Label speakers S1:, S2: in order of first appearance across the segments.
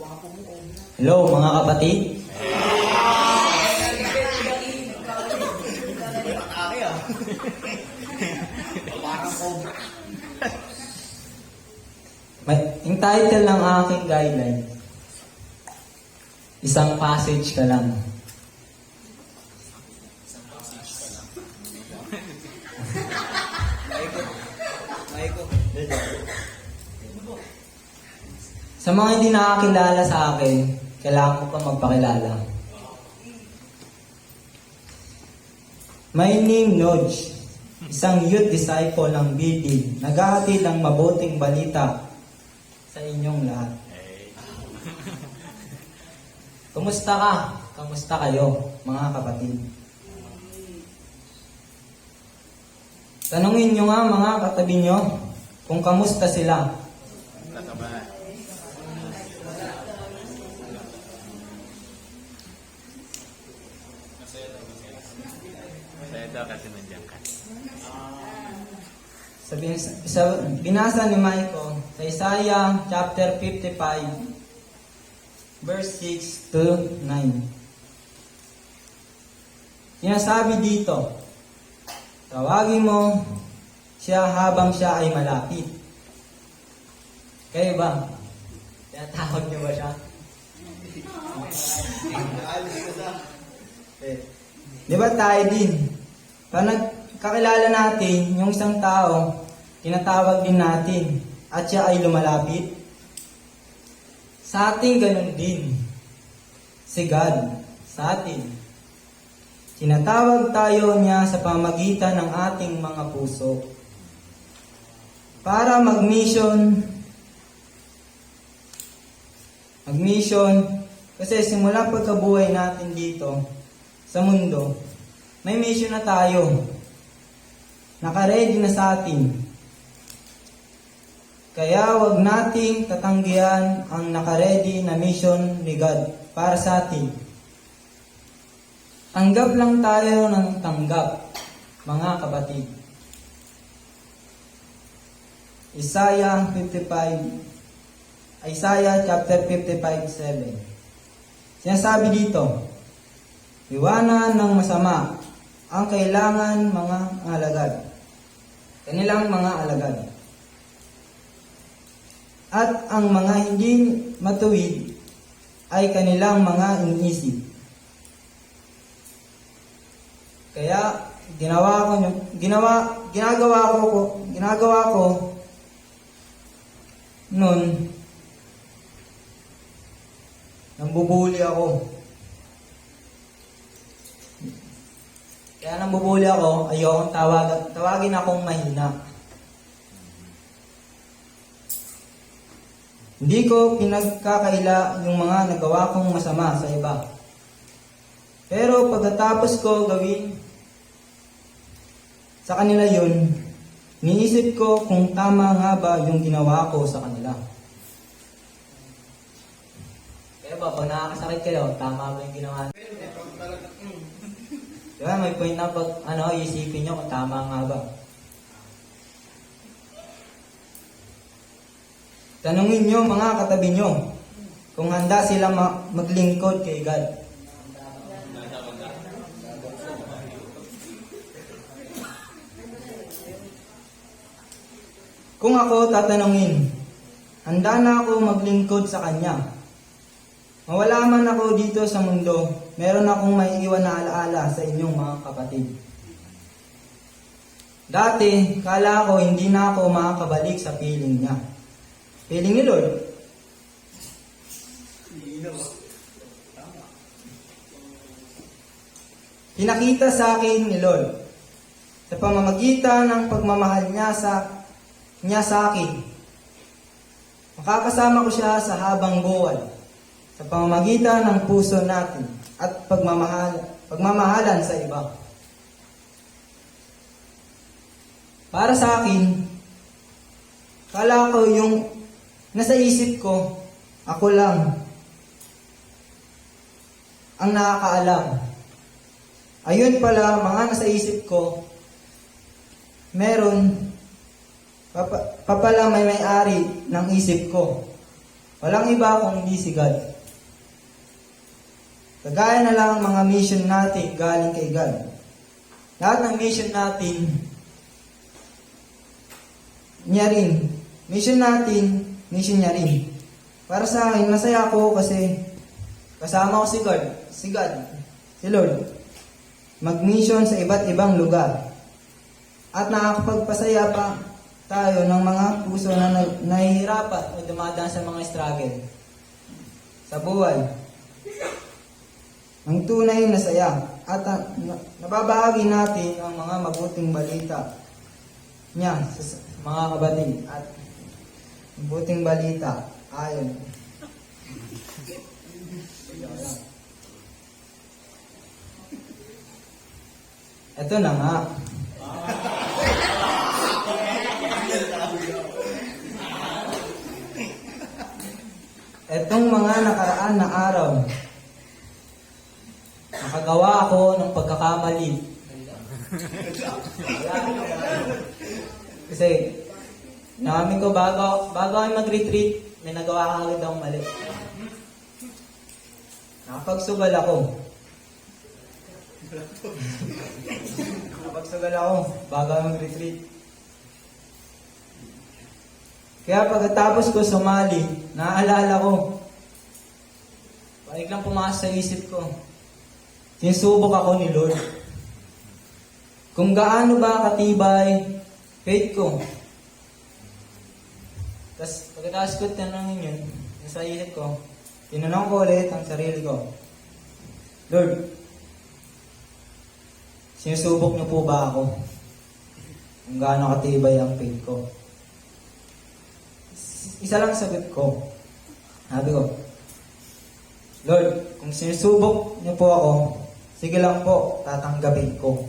S1: Hello mga kapatid. May, yung title ng aking guideline, isang passage ka lang. Sa mga hindi nakakilala sa akin, kailangan ko pa magpakilala. My name Nodge, isang youth disciple ng BD, naghahatid ng mabuting balita sa inyong lahat. Kumusta ka? Kamusta kayo, mga kapatid? Tanungin nyo nga mga katabi nyo kung kamusta sila. Sabi, sa, binasa ni Michael sa Isaiah chapter 55 verse 6 to 9. Sinasabi dito, tawagin mo siya habang siya ay malapit. Kayo ba? Tinatawag niyo ba siya? Di ba tayo din? Pag nagkakilala natin yung isang tao, tinatawag din natin at siya ay lumalapit. Sa ating ganun din. Si God sa atin. Tinatawag tayo niya sa pamagitan ng ating mga puso. Para mag-mission, mag-mission, kasi simula pagkabuhay natin dito, sa mundo, may mission na tayo. Nakaready na sa atin. Kaya wag nating tatanggihan ang nakaredy na mission ni God para sa atin. Tanggap lang tayo ng tanggap, mga kapatid. Isaiah 55 Isaiah chapter 55, 7. Sinasabi dito, Iwanan ng masama ang kailangan mga alagad. Kanilang mga alagad. At ang mga hindi matuwid ay kanilang mga iniisip. Kaya ginawa ko ginawa ginagawa ko ko ginagawa ko noon nambubuli ako Kaya nang bubuli ako, ayokong tawag, tawagin akong mahina. Hindi ko pinagkakaila yung mga nagawa kong masama sa iba. Pero pagkatapos ko gawin sa kanila yun, niisip ko kung tama nga ba yung ginawa ko sa kanila. Kaya ba, pag nakakasakit kayo, tama ba yung ginawa Diba, may point na pag, ano, isipin nyo kung tama nga ba. Tanungin nyo mga katabi nyo kung handa sila ma- maglingkod kay God. Kung ako tatanungin, handa na ako maglingkod sa Kanya. Mawala man ako dito sa mundo, meron akong maiiwan na alaala sa inyong mga kapatid. Dati, kala ko hindi na ako makakabalik sa piling niya. Piling ni Lord. Pinakita sa akin ni Lord sa pamamagitan ng pagmamahal niya sa niya sa akin. Makakasama ko siya sa habang buhay sa pamamagitan ng puso natin at pagmamahal, pagmamahalan sa iba. Para sa akin, kala ko yung nasa isip ko, ako lang ang nakakaalam. Ayun pala, mga nasa isip ko, meron, papa, papala may may-ari ng isip ko. Walang iba kung hindi si God. Kagaya na lang ang mga mission natin galing kay God. Lahat ng mission natin, niya rin. Mission natin, mission niya rin. Para sa akin, masaya ako kasi kasama ko si God, si God, si Lord. Mag-mission sa iba't ibang lugar. At nakakapagpasaya pa tayo ng mga puso na na- nahihirapan o dumadaan sa mga struggle sa buhay. Ang tunay na saya at ah, na- nababahagi natin ang mga mabuting balita niya sa mga kabatid at mabuting balita ayon. Ito na nga. Etong mga nakaraan na araw, nakagawa ako ng pagkakamali. Kasi, namin ko bago, bago ako mag-retreat, may nagawa ka agad akong mali. Nakapagsugal ako. Nakapagsugal ako bago ako mag-retreat. Kaya pagkatapos ko sumali, naaalala ko. Balik lang pumasok sa isip ko. Sinusubok ako ni Lord. Kung gaano ba katibay faith ko. Tapos pagkatapos ko tanongin yun, yung sa isip ko, tinanong ko ulit ang sarili ko. Lord, sinusubok niyo po ba ako? Kung gaano katibay ang faith ko. Isa lang sagot ko. Sabi ko, Lord, kung sinusubok niyo po ako, sige lang po, tatanggapin ko.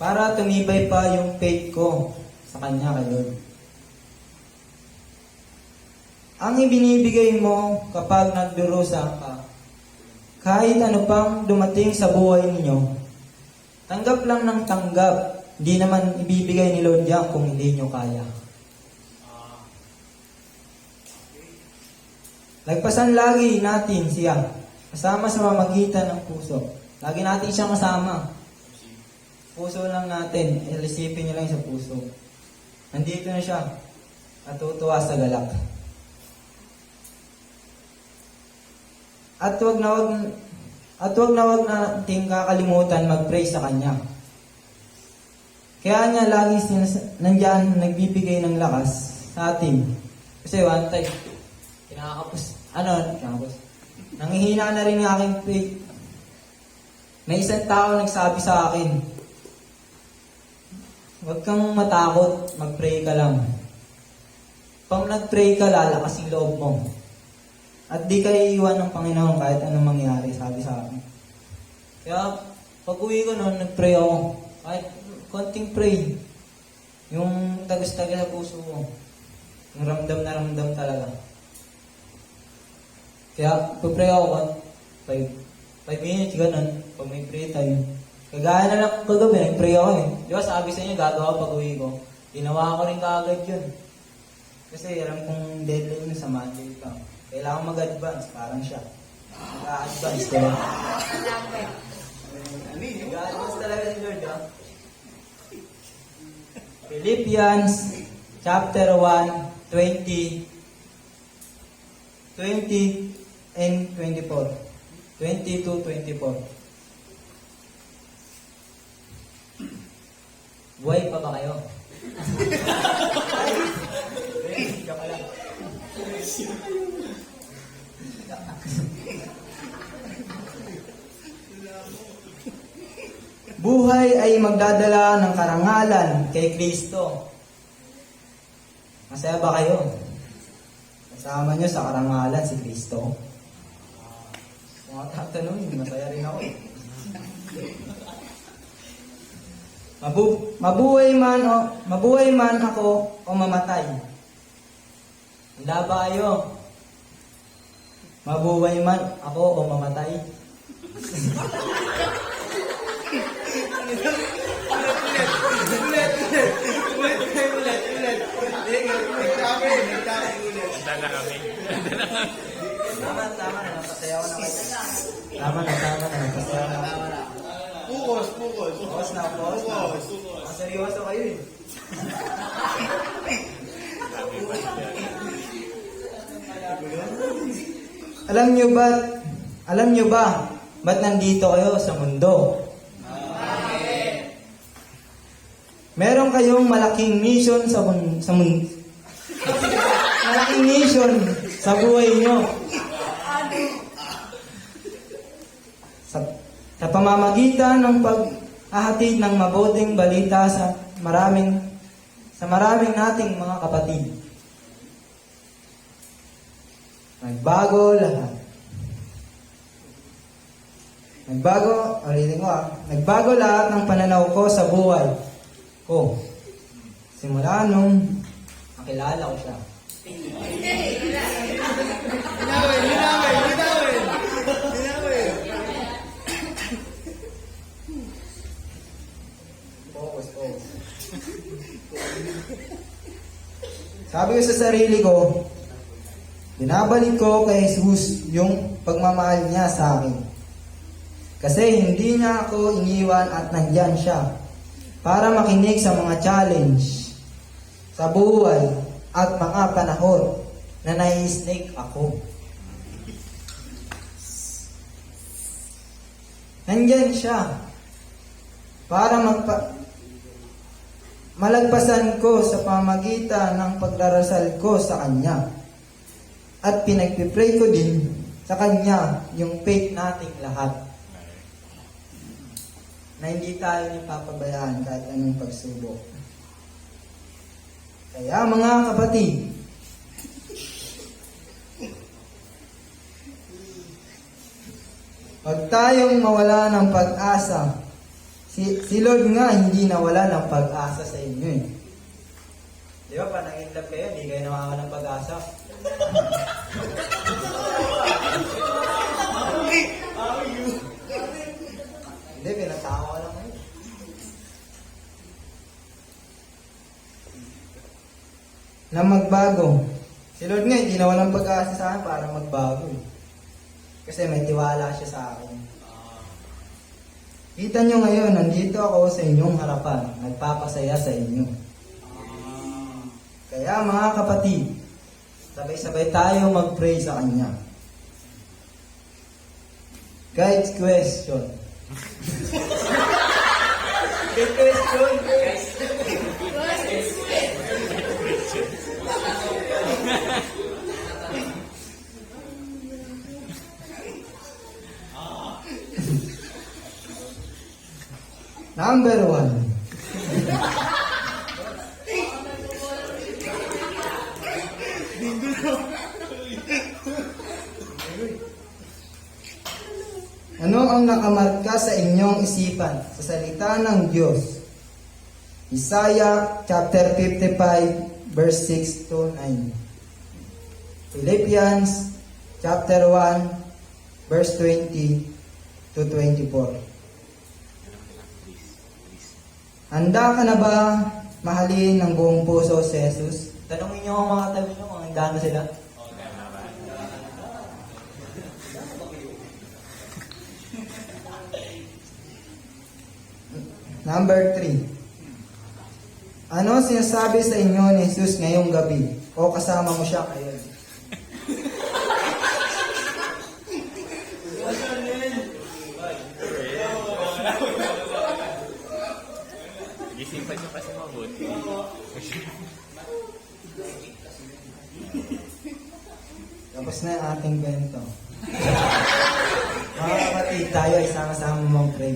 S1: Para tumibay pa yung faith ko sa Kanya kay Lord. Ang ibinibigay mo kapag nagdurusa ka, kahit ano pang dumating sa buhay ninyo, tanggap lang ng tanggap. Hindi naman ibibigay ni Lord yan kung hindi nyo kaya. Lagpasan lagi natin siya. Kasama sa mamagitan ng puso. Lagi natin siyang kasama. Puso lang natin. Ilisipin niyo lang sa puso. Nandito na siya. Natutuwa sa galak. At wag na wag at wag na wag nating kakalimutan mag-pray sa Kanya. Kaya niya lagi sinas- nandyan nagbibigay ng lakas sa atin. Kasi one time, kinakapos, ano, kinakapos, nangihina na rin ang aking faith. May isang tao nagsabi sa akin, huwag kang matakot, mag-pray ka lang. Pag nag-pray ka, lalakas yung loob mo. At di ka iiwan ng Panginoon kahit anong mangyari, sabi sa akin. Kaya, pag uwi ko noon, nag-pray ako. Kahit konting pray. Yung tagas-tagas sa puso ko. Yung ramdam na ramdam talaga. Kaya, pag-pray ako, five, five minutes, ganun, pag may pray time. Kagaya na lang kagabi, nag-pray ako eh. Di ba sabi sa inyo, gagawa pag uwi ko. Ginawa ko rin kaagad yun. Kasi alam kong deadline mo sa Monday ka. Kailangan mag-advance, parang siya. Mag-advance, di ba? Mag-advance talaga si Lord, ha? Philippians chapter 1, 20, 20 and 24. 20 to 24. Buhay pa ba kayo? Buhay ay magdadala ng karangalan kay Kristo. Masaya ba kayo? Kasama nyo sa karangalan si Kristo. Ako tatanungin, masaya rin ako eh. Mabu mabuhay man o mabuhay man ako o mamatay. Handa ba kayo? Mabuhay man ako o mamatay?
S2: Handa na kami.
S1: Tama, Tama na, tama na. Na.
S3: Pukos, pukos.
S1: Pause na, pause na. Ang seryoso kayo eh. Alam nyo ba, alam nyo ba, ba't nandito kayo sa mundo? Meron kayong malaking mission sa mun sa mun malaking mission sa buhay nyo. Sa pamamagitan ng paghahatid ng mabuting balita sa maraming sa maraming nating mga kapatid. Nagbago lahat. Nagbago, ulitin ko ah, nagbago lahat ng pananaw ko sa buhay ko. Simula nung nakilala ko siya.
S3: Linawin, linawin, linawin.
S1: Sabi ko sa sarili ko, binabalik ko kay Jesus yung pagmamahal niya sa akin. Kasi hindi niya ako iniwan at nandyan siya para makinig sa mga challenge sa buhay at mga panahon na nai-snake ako. Nandyan siya para magpa malagpasan ko sa pamagitan ng pagdarasal ko sa Kanya. At pinagpipray ko din sa Kanya yung faith nating lahat. Na hindi tayo ipapabayaan kahit anong pagsubok. Kaya mga kapatid, Huwag tayong mawala ng pag-asa. Si, si Lord nga hindi nawala ng pag-asa sa inyo eh. Di ba, pag nag love kayo, hindi kayo nawawala ng pag-asa. Hindi, pinatawa lang kayo. Na magbago. Si Lord nga, hindi nawalan pag-asa sa akin para magbago eh. Kasi may tiwala siya sa akin. Kita nyo ngayon, nandito ako sa inyong harapan, nagpapasaya sa inyo. Kaya mga kapatid, sabay-sabay tayo mag-pray sa Kanya. Guys, question. Good question, guys. Number one. Ano ang nakamarka sa inyong isipan sa salita ng Diyos? Isaiah chapter 55 verse 6 to 9. Philippians chapter 1 verse 20 to 24. Handa ka na ba mahalin ng buong puso si Jesus? Tanungin niyo ang mga tabi niyo kung handa na sila. Number 3. Ano sinasabi sa inyo ni Jesus ngayong gabi? O kasama mo siya kayo? Tapos na yung ating kwento. Mga kapatid, tayo ay sama-sama mag-pray.